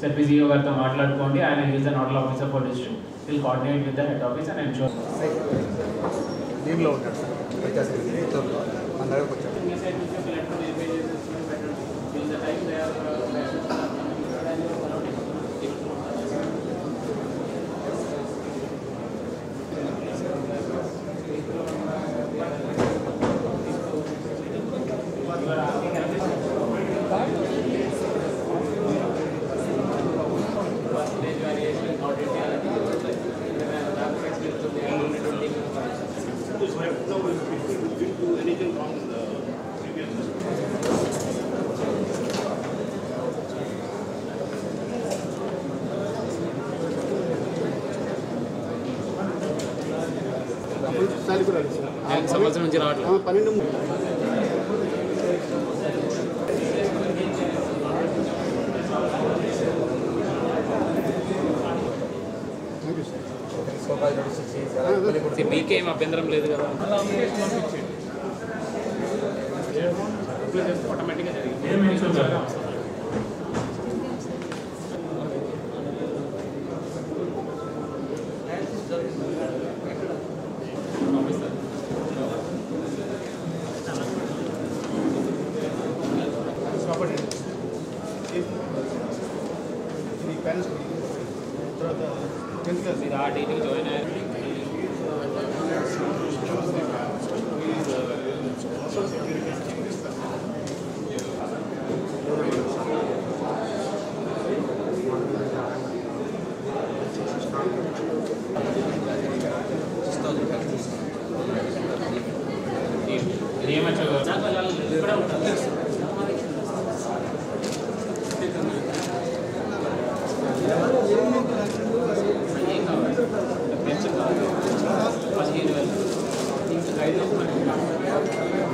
సెర్పీసీఓ గారితో మాట్లాడుకోండి ఆయన is the nodal officer for district will coordinate with the head office and ensure దీనిలో ఉంటాడు సార్ సంవత్సరం నుంచి రావట్లేదు? పన్నెండు మీకే అభ్యంతరం లేదు కదా? ఆటోమేటిక్గా జరిగింది. తర్వాత టెన్త్ క్లాస్ మీరు ఆ డేట్కి జాయిన్ అయ్యారు Also, Was hier, die drei nochmal.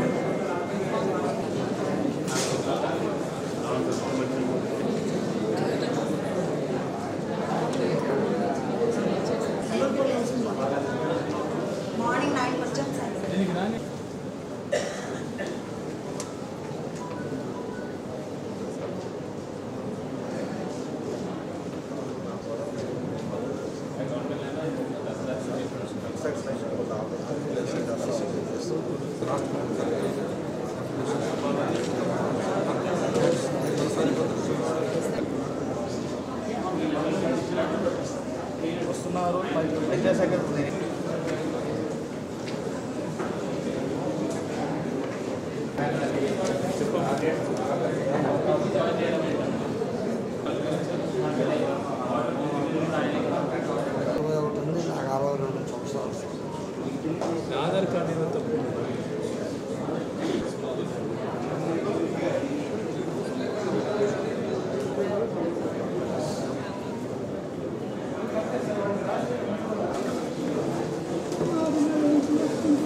వస్తున్నారు. విద్యాశాఖ ఇరవై ఒకటి ఉంది. నాకు అరవై రెండు సంవత్సరాలు ఆధార్ కార్డు తప్పు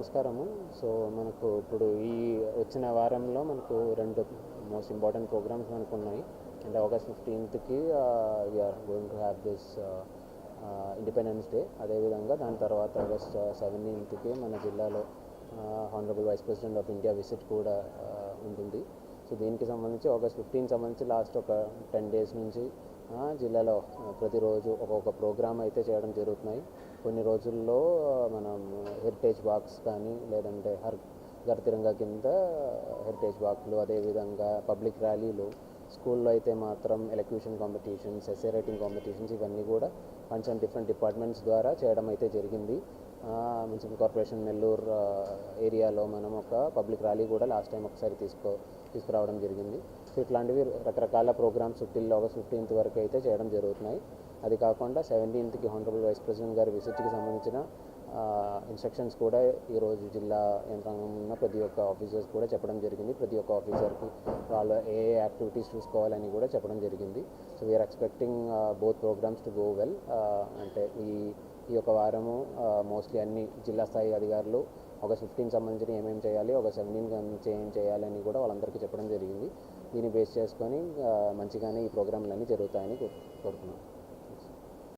నమస్కారము. సో మనకు ఇప్పుడు ఈ వచ్చిన వారంలో మనకు రెండు మోస్ట్ ఇంపార్టెంట్ ప్రోగ్రామ్స్ మనకు ఉన్నాయి. And August ఫిఫ్టీన్త్కి we're going to have this independence day అదేవిధంగా దాని తర్వాత ఆగస్ట్ సెవెంటీన్త్కి మన జిల్లాలో honourable vice president of India visit కూడా ఉంటుంది. సో దీనికి సంబంధించి ఆగస్ట్ ఫిఫ్టీన్ సంబంధించి లాస్ట్ ఒక టెన్ డేస్ నుంచి జిల్లాలో ప్రతిరోజు ఒక్కొక్క ప్రోగ్రామ్ అయితే చేయడం జరుగుతున్నాయి. కొన్ని రోజుల్లో మనం హెరిటేజ్ వాక్స్ కానీ లేదంటే హర్ గర్తిరంగా కింద హెరిటేజ్ వాక్లు అదేవిధంగా పబ్లిక్ ర్యాలీలు స్కూల్లో అయితే మాత్రం elocution competitions essay writing competitions ఇవన్నీ కూడా కొంచెం డిఫరెంట్ డిపార్ట్మెంట్స్ ద్వారా చేయడం అయితే జరిగింది. మున్సిపల్ కార్పొరేషన్ నెల్లూరు ఏరియాలో మనం ఒక పబ్లిక్ ర్యాలీ కూడా లాస్ట్ టైం ఒకసారి తీసుకో తీసుకురావడం జరిగింది. సో ఇట్లాంటివి రకరకాల ప్రోగ్రామ్స్ టిల్ ఆగస్ట్ ఫిఫ్టీన్త్ వరకు అయితే చేయడం జరుగుతున్నాయి. అది కాకుండా సెవెంటీన్త్కి హానరబుల్ వైస్ ప్రెసిడెంట్ గారి విజిట్కి సంబంధించిన ఇన్స్ట్రక్షన్స్ కూడా ఈరోజు జిల్లా యంత్రాంగం ఉన్న ప్రతి ఒక్క ఆఫీసర్స్ కూడా చెప్పడం జరిగింది. ప్రతి ఒక్క ఆఫీసర్కి వాళ్ళ ఏ ఏ యాక్టివిటీస్ చూసుకోవాలని కూడా చెప్పడం జరిగింది. So we're expecting both programs to go well అంటే ఈ ఈ యొక్క వారము మోస్ట్లీ అన్ని జిల్లా స్థాయి అధికారులు ఒక ఫిఫ్టీన్ సంబంధించిన ఏమేమి చేయాలి ఒక సెవెంటీన్ ఏం చేయాలని కూడా వాళ్ళందరికీ చెప్పడం జరిగింది. దీన్ని బేస్ చేసుకొని మంచిగానే ఈ ప్రోగ్రాంలన్నీ జరుగుతాయని కోరు- కోరుతున్నాను